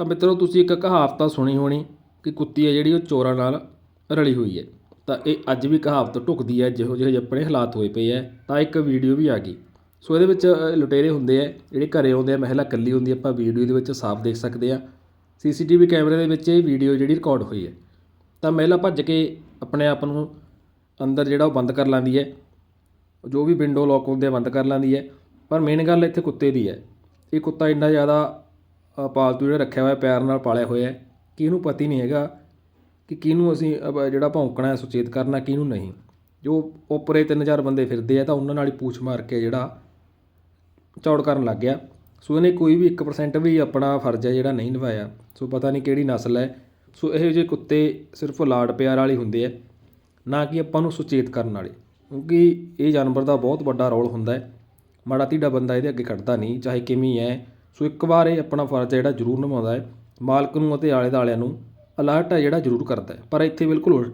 ਤਾਂ ਮਿੱਤਰੋ ਤੁਸੀਂ ਇੱਕ ਕਹਾਵਤ ਤਾਂ ਸੁਣੀ ਹੋਣੀ ਕਿ ਕੁੱਤੀ ਹੈ ਜਿਹੜੀ ਉਹ ਚੋਰਾਂ ਨਾਲ ਰਲੀ ਹੋਈ ਹੈ। ਤਾਂ ਇਹ ਅੱਜ ਵੀ ਕਹਾਵਤ ਢੁਕਦੀ ਹੈ ਜਿਹੋ ਜਿਹੇ ਆਪਣੇ ਹਾਲਾਤ ਹੋਏ ਪਏ ਹੈ। ਤਾਂ ਇੱਕ ਵੀਡੀਓ ਵੀ ਆ ਗਈ। ਸੋ ਇਹਦੇ ਵਿੱਚ ਲੁਟੇਰੇ ਹੁੰਦੇ ਆ ਜਿਹੜੇ ਘਰੇ ਆਉਂਦੇ ਆ ਮਹਿਲਾ ਇਕੱਲੀ ਹੁੰਦੀ ਆ, ਆਪਾਂ ਵੀਡੀਓ ਦੇ ਵਿੱਚ ਸਾਫ਼ ਦੇਖ ਸਕਦੇ ਆ ਸੀਸੀਟੀਵੀ ਕੈਮਰੇ ਦੇ ਵਿੱਚ ਇਹ ਵੀਡੀਓ ਜਿਹੜੀ ਰਿਕਾਰਡ ਹੋਈ ਹੈ। ਤਾਂ ਮਹਿਲਾ ਭੱਜ ਕੇ ਆਪਣੇ ਆਪ ਨੂੰ ਅੰਦਰ ਜਿਹੜਾ ਉਹ ਬੰਦ ਕਰ ਲੈਂਦੀ ਹੈ। ਜੋ ਵੀ ਵਿੰਡੋ ਲੋਕ ਹੁੰਦੇ ਆ ਬੰਦ ਕਰ ਲੈਂਦੀ ਹੈ। ਪਰ ਮੇਨ ਗੱਲ ਇੱਥੇ ਕੁੱਤੇ ਦੀ ਹੈ। ਇਹ ਕੁੱਤਾ ਇੰਨਾ ਜ਼ਿਆਦਾ ਪਾਲਤੂ ਜਿਹੜਾ ਰੱਖਿਆ ਹੋਇਆ ਪਿਆਰ ਨਾਲ ਪਾਲਿਆ ਹੋਇਆ ਕਿ ਇਹਨੂੰ ਪਤਾ ਹੀ ਨਹੀਂ ਹੈਗਾ ਕਿ ਕਿਹਨੂੰ ਅਸੀਂ ਜਿਹੜਾ ਭੌਂਕਣਾ ਹੈ, ਸੁਚੇਤ ਕਰਨਾ, ਕਿਹਨੂੰ ਨਹੀਂ। ਜੋ ਉੱਪਰੇ ਤਿੰਨ ਚਾਰ ਬੰਦੇ ਫਿਰਦੇ ਆ ਤਾਂ ਉਹਨਾਂ ਨਾਲ ਹੀ ਪੂਛ ਮਾਰ ਕੇ ਜਿਹੜਾ ਚੌੜ ਕਰਨ ਲੱਗ ਗਿਆ। ਸੋ ਇਹਨੇ ਕੋਈ ਵੀ 1% ਵੀ ਆਪਣਾ ਫਰਜ਼ ਹੈ ਜਿਹੜਾ ਨਹੀਂ ਨਿਭਾਇਆ। ਸੋ ਪਤਾ ਨਹੀਂ ਕਿਹੜੀ ਨਸਲ ਹੈ। ਸੋ ਇਹੋ ਜਿਹੇ ਕੁੱਤੇ ਸਿਰਫ ਲਾਡ ਪਿਆਰ ਵਾਲੇ ਹੁੰਦੇ ਆ, ਨਾ ਕਿ ਆਪਾਂ ਨੂੰ ਸੁਚੇਤ ਕਰਨ ਵਾਲੇ। ਕਿਉਂਕਿ ਇਹ ਜਾਨਵਰ ਦਾ ਬਹੁਤ ਵੱਡਾ ਰੋਲ ਹੁੰਦਾ ਹੈ। ਮਾੜਾ ਤੀੜਾ ਬੰਦਾ ਇਹਦੇ ਅੱਗੇ ਖੜਦਾ ਨਹੀਂ, ਚਾਹੇ ਕਿਵੇਂ ਹੈ। ਸੋ ਇੱਕ ਵਾਰ ਇਹ ਆਪਣਾ ਫਰਜ਼ ਜਿਹੜਾ ਜ਼ਰੂਰ ਨਿਭਾਉਂਦਾ ਹੈ। ਮਾਲਕ ਨੂੰ ਅਤੇ ਆਲੇ ਦੁਆਲਿਆਂ ਨੂੰ ਅਲਰਟ ਹੈ ਜਿਹੜਾ ਜ਼ਰੂਰ ਕਰਦਾ ਪਰ ਇੱਥੇ ਬਿਲਕੁਲ ਉਲਟ ਹੈ।